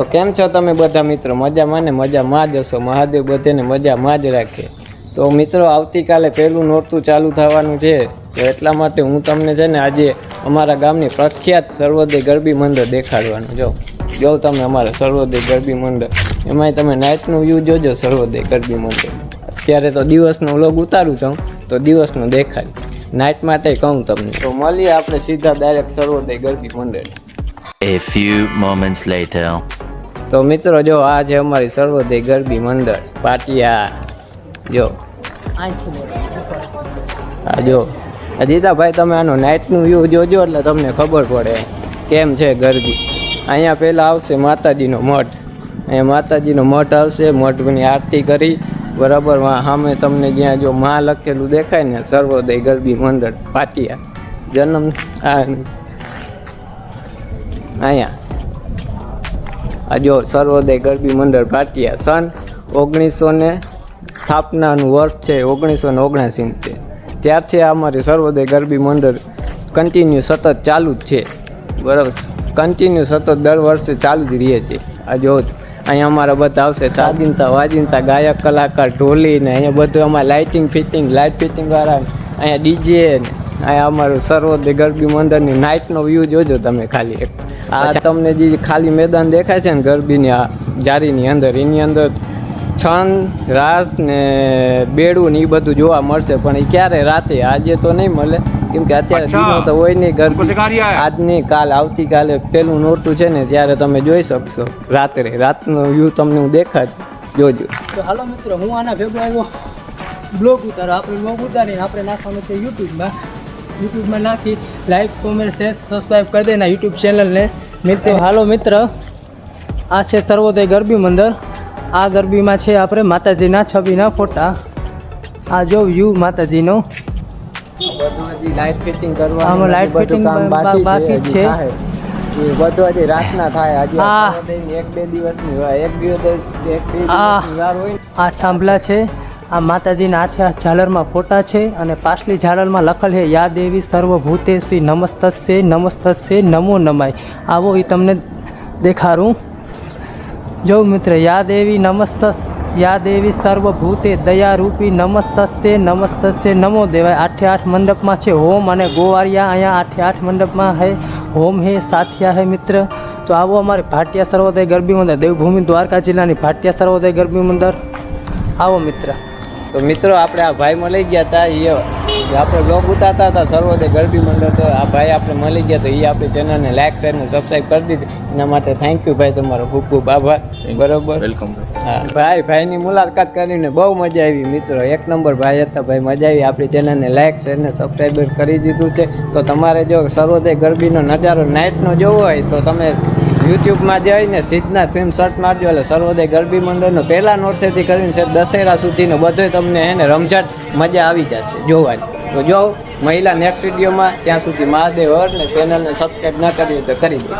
તો કેમ છો તમે બધા મિત્રો? મજામાં ને? મજામાં જ હશો. મહાદેવ બધાને મજામાં જ રાખે. તો મિત્રો, આવતીકાલે પહેલું નોરતું ચાલુ થવાનું છે. તો એટલા માટે હું તમને છે ને આજે અમારા ગામની પ્રખ્યાત સર્વોદય ગરબી મંડળ દેખાડવાનું. જો જો તમે અમારા સર્વોદય ગરબી મંડળ. એમાંય તમે નાઇટનું વ્યૂ જોજો, સર્વોદય ગરબી મંડળ. અત્યારે તો દિવસનો વ્લોગ ઉતારું છું. તો દિવસનો દેખાય. નાઇટ માટે કહું તમને. તો મળીએ આપણે સીધા ડાયરેક્ટ સર્વોદય ગરબી મંડળ. A few moments later. તો મિત્રો, જો આ છે અમારી સર્વોદય ગરબી મંડળ. પાટિયા. જો. આ જો. જીતાભાઈ, તમે આનો નાઇટનું વ્યૂ જોજો એટલે તમને ખબર પડે કેમ છે ગરબી. અહીંયા પહેલાં આવશે માતાજીનો મઠ. અહીંયા માતાજીનો મઠ આવશે, મઠની આરતી કરી. બરાબર સામે તમને જ્યાં જો માં લખેલું દેખાય ને, સર્વોદય ગરબી મંડળ, પાટિયા. જન્મ અહીંયા. આ જો સર્વોદય ગરબી મંડળ ભાટિયા સન ઓગણીસો ને સ્થાપનાનું વર્ષ છે, ઓગણીસો ને ઓગણસિત્તેર ત્યારથી અમારી સર્વોદય ગરબી મંડળ કન્ટિન્યુ સતત ચાલુ જ છે. બરાબર. કન્ટિન્યુ સતત દર વર્ષે ચાલુ જ રહે છે. આ અહીંયા અમારા બધા આવશે સાજિંતા, વાજિંતા, ગાયક, કલાકાર, ઢોલી ને અહીંયા બધું અમારે લાઇટિંગ ફિટિંગ લાઇટ ફિટિંગ વાળા અહીંયા ડીજે અહીંયા અમારું સર્વોદય ગરબી મંદિરની નાઇટનો વ્યૂ જોજો તમે ખાલી એક. આ તમને જે ખાલી મેદાન દેખાય છે ને ગરબીની આ જારીની અંદર એની અંદર છંદ રાસ ને બેડું ને એ બધું જોવા મળશે પણ એ ક્યારે રાતે? આજે તો નહીં મળે. કેમ કે અત્યારે દિનો તો હોય નહીં ગરબી. આજની કાલ આવતીકાલે પેલું નોરતું છે ને ત્યારે તમે જોઈ શકશો. રાત્રે. રાતનો વ્યૂ તમને હું દેખાડ જોજો. તો હાલો મિત્રો હું આના ભેગો આવ્યો. બ્લોગ ઉતારો. આપણે બ્લોગ ઉતારીને આપણે નાખવાનું છે યુટ્યુબમાં યુટ્યુબમાં નાખી લાઈક કોમેન્ટ શેર સબસ્ક્રાઈબ કરી દેના યુટ્યુબ ચેનલને મિત્રો હાલો મિત્ર આ છે સર્વોદય ગરબી મંદિર આ ગરબીમાં છે આપણે માતાજીના છબીના ફોટા. આ જો વ્યૂ માતાજીનો. લાઇટ ફિટિંગ કરવા આમાં બા- બાકી છે. બધું હજી રાતના થાય. હજી આ હા. સર્વોદયની એક બે દિવસની એક દિવસ એક બે દિવસની વાર હોય. આ થાંભલા છે. આ માતાજીના આઠે ઝાલરમાં ફોટા છે અને પાછલી ઝાલરમાં લખેલ છે, યા દેવી સર્વભૂતે શ્રી નમસ્તસ્ય નમસ્તસ્ય, નમો નમાય. આવો એ તમને દેખાડું. જો મિત્ર, યા દેવી નમસ્તસ યા દેવી સર્વભૂતે દયારૂપી નમસ્તસ્ય નમસ્તસ્ય, નમો દેવાય. આઠે આઠ મંડપમાં છે, હોમ અને ગોવારિયા અહીંયા આઠે આઠ મંડપમાં હે, હોમ હે, સાથિયા હે મિત્ર. તો આવો અમારે ભાટિયા સર્વોદય ગરબી મંદિર, દેવભૂમિ દ્વારકા જિલ્લાની ભાટિયા સર્વોદય ગરબી મંદિર. આવો મિત્ર. તો મિત્રો, આપણે આ ભાઈ મળી ગયા હતા એ આપણે બ્લોગ ઉતારતા હતા, સર્વોદય ગરબી મંડળ, તો આ ભાઈ આપણે મળી ગયા તો એ આપણી ચેનલને લાઈક શેર ને સબસ્ક્રાઈબ કરી દીધી. એના માટે થેન્ક યુ ભાઈ તમારો. ખૂબ ખૂબ આભાર. બરોબર? વેલકમ હા ભાઈ ભાઈની મુલાકાત કરીને બહુ મજા આવી મિત્રો. એક નંબર ભાઈ હતા ભાઈ મજા આવી. આપણી ચેનલને લાઈક શેર ને સબસ્ક્રાઈબર કરી દીધું છે. તો તમારે જો સર્વોદય ગરબીનો નજારો નાઇટનો જોવો હોય તો તમે યુટ્યુબમાં જઈને સિદ્ધના ફિલ્મ સર્ચ મારજો. એટલે સર્વોદય ગરબી મંડળનો પહેલા નોરતેથી કરીને છે દશેરા સુધીનો બધોય તમને એને રમઝટ મજા આવી જશે જોવાની. તો જો મહિલા નેક્સ્ટ વિડીયોમાં ત્યાં સુધી મહાદેવ હર ને ચેનલને સબસ્ક્રાઈબ ન કરી તો કરી દો.